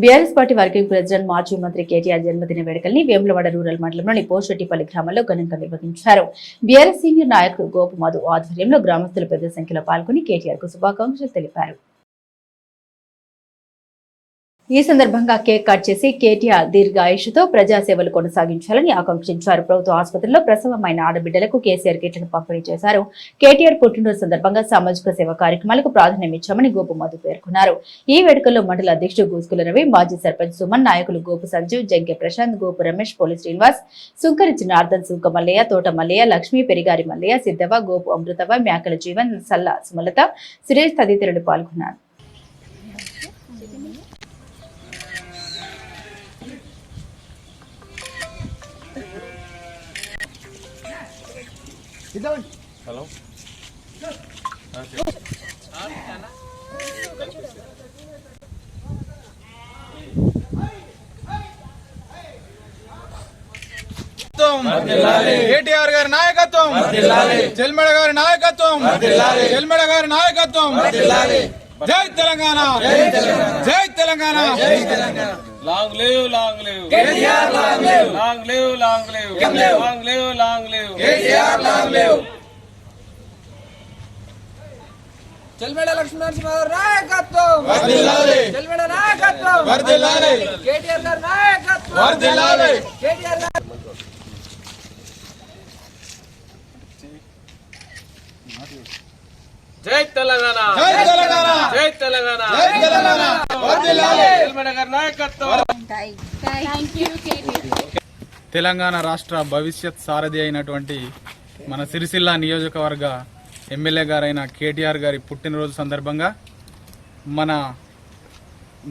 BRS party working president మాజీ మంత్రి కేటీఆర్ జన్మదిన వేడుకల్ని వేములవాడ రూరల్ మండలంలోని పోషెట్టిపల్లి గ్రామంలో ఘనంగా నిర్వహించారు. బీఆర్ఎస్ సీనియర్ నాయకుడు గోపు మధు ఆధ్వర్యంలో గ్రామస్తులు పెద్ద సంఖ్యలో పాల్గొని కేటీఆర్కు శుభాకాంక్షలు తెలిపారు. ఈ సందర్భంగా కేక్ కట్ చేసి కేటీఆర్ దీర్ఘాయుషుతో ప్రజాసేవలు కొనసాగించాలని ఆకాంక్షించారు. ప్రభుత్వ ఆసుపత్రిలో ప్రసవమైన ఆడబిడ్డలకు కేసీఆర్ కిట్లను పంపిణీ చేశారు. కేటీఆర్ పుట్టినరోజు సందర్భంగా సామాజిక సేవ కార్యక్రమాలకు ప్రాధాన్యమిచ్చామని గోపు మధు పేర్కొన్నారు. ఈ వేడుకల్లో మండల అధ్యక్షుడు గోసుకుల రవి మాజీ సర్పంచ్ సుమన్ నాయకులు గోపు సంజీవ్ జంకె ప్రశాంత్ గోపు రమేష్ పోలీస్ శ్రీనివాస్ సుంకరి జనార్దన్ సుంక మల్లయ్య తోట మల్లయ్య లక్ష్మీ పెరిగారి మల్లయ్య సిద్ధవ గోపు అమృతవ మేకల జీవన్ సల్ల సుమలత సురేష్ తదితరులు పాల్గొన్నారు. కేటీఆర్ గారి నాయకత్వం. చెల్మెడ గారి నాయకత్వం. చెల్మెడ గారి నాయకత్వం. జై తెలంగాణ. జై Telangana. Long live long live. KTR long live. Long live long live. Long live. Long live KTR long live. Chelmeda Lakshminarasimharao నాయకత్వం. వర్ధిల్లాలి. చెల్మెడ నాయకత్వం. వర్ధిల్లాలి. కేటీఆర్ గారి నాయకత్వం. వర్ధిల్లాలి. కేటీఆర్ గారి జై తెలంగాణ. జై తెలంగాణ. జై తెలంగాణ. జై తెలంగాణ. వర్ధిల్లాలి. తెలంగాణ గారి నాయకత్వం. తెలంగాణ రాష్ట్ర భవిష్యత్ సారథి అయినటువంటి మన సిరిసిల్ల నియోజకవర్గ ఎమ్మెల్యే గారైన కేటీఆర్ గారి పుట్టినరోజు సందర్భంగా మన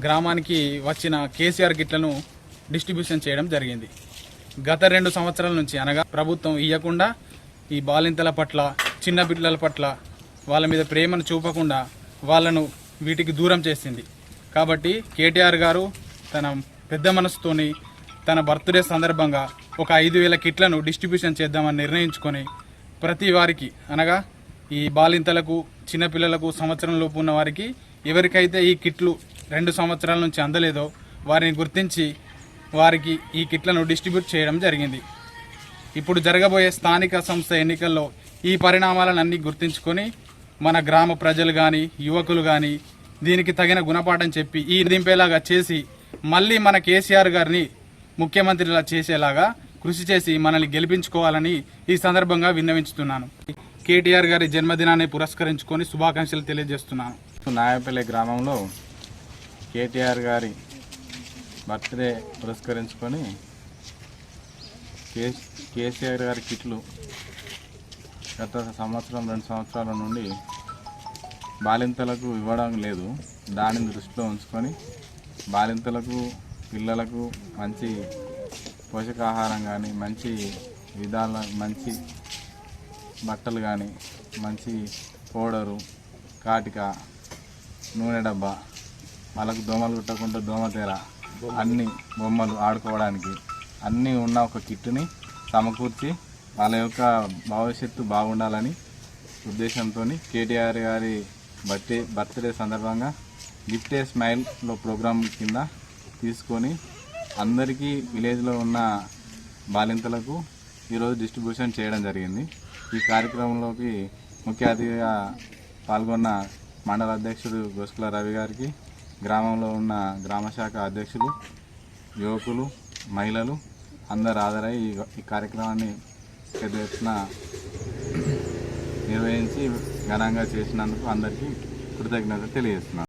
గ్రామానికి వచ్చిన కేసీఆర్ గిట్లను డిస్ట్రిబ్యూషన్ చేయడం జరిగింది. గత రెండు సంవత్సరాల నుంచి అనగా ప్రభుత్వం ఇవ్వకుండా ఈ బాలింతల పట్ల చిన్న పిల్లల పట్ల వాళ్ళ మీద ప్రేమను చూపకుండా వాళ్ళను వీటికి దూరం చేసింది. కాబట్టి కేటీఆర్ గారు తన పెద్ద మనసుతోని తన బర్త్డే సందర్భంగా ఒక ఐదు వేల కిట్లను డిస్ట్రిబ్యూషన్ చేద్దామని నిర్ణయించుకొని ప్రతి వారికి అనగా ఈ బాలింతలకు చిన్నపిల్లలకు సంవత్సరం లోపు ఉన్న వారికి ఎవరికైతే ఈ కిట్లు రెండు సంవత్సరాల నుంచి అందలేదో వారిని గుర్తించి వారికి ఈ కిట్లను డిస్ట్రిబ్యూట్ చేయడం జరిగింది. ఇప్పుడు జరగబోయే స్థానిక సంస్థ ఎన్నికల్లో ఈ పరిణామాలను అన్ని గుర్తించుకొని మన గ్రామ ప్రజలు కానీ యువకులు కానీ దీనికి తగిన గుణపాఠం చెప్పి ఈ దింపేలాగా చేసి మళ్ళీ మన కేసీఆర్ గారిని ముఖ్యమంత్రిలా చేసేలాగా కృషి చేసి మనల్ని గెలిపించుకోవాలని ఈ సందర్భంగా విన్నవించుతున్నాను. కేటీఆర్ గారి జన్మదినాన్ని పురస్కరించుకొని శుభాకాంక్షలు తెలియజేస్తున్నాను. నాయపల్లి గ్రామంలో కేటీఆర్ గారి బర్త్డే పురస్కరించుకొని కేసీఆర్ గారి కిట్లు గత సంవత్సరం రెండు సంవత్సరాల నుండి బాలింతలకు ఇవ్వడం లేదు. దానిని దృష్టిలో ఉంచుకొని బాలింతలకు పిల్లలకు మంచి పోషకాహారం కానీ మంచి విధాల మంచి బట్టలు కానీ మంచి పౌడరు కాటిక నూనె డబ్బా వాళ్ళకు దోమలు కుట్టకుండా దోమతెర అన్ని బొమ్మలు ఆడుకోవడానికి అన్నీ ఉన్న ఒక కిట్టుని సమకూర్చి వాళ్ళ యొక్క భవిష్యత్తు బాగుండాలని ఉద్దేశంతో కేటీఆర్ గారి బర్త్డే బర్త్డే సందర్భంగా గిఫ్ట్ ఏ స్మైల్లో ప్రోగ్రాం కింద తీసుకొని అందరికీ విలేజ్లో ఉన్న బాలింతలకు ఈరోజు డిస్ట్రిబ్యూషన్ చేయడం జరిగింది. ఈ కార్యక్రమంలోకి ముఖ్య అతిథిగా పాల్గొన్న మండల అధ్యక్షుడు గోసుకుల రవి గారికి గ్రామంలో ఉన్న గ్రామ శాఖ అధ్యక్షులు యువకులు మహిళలు అందరు హాజరై ఈ ఈ కార్యక్రమాన్ని పెద్ద ఎత్తున నిర్వహించి ఘనంగా చేసినందుకు అందరికీ కృతజ్ఞతలు తెలియజేస్తున్నాను.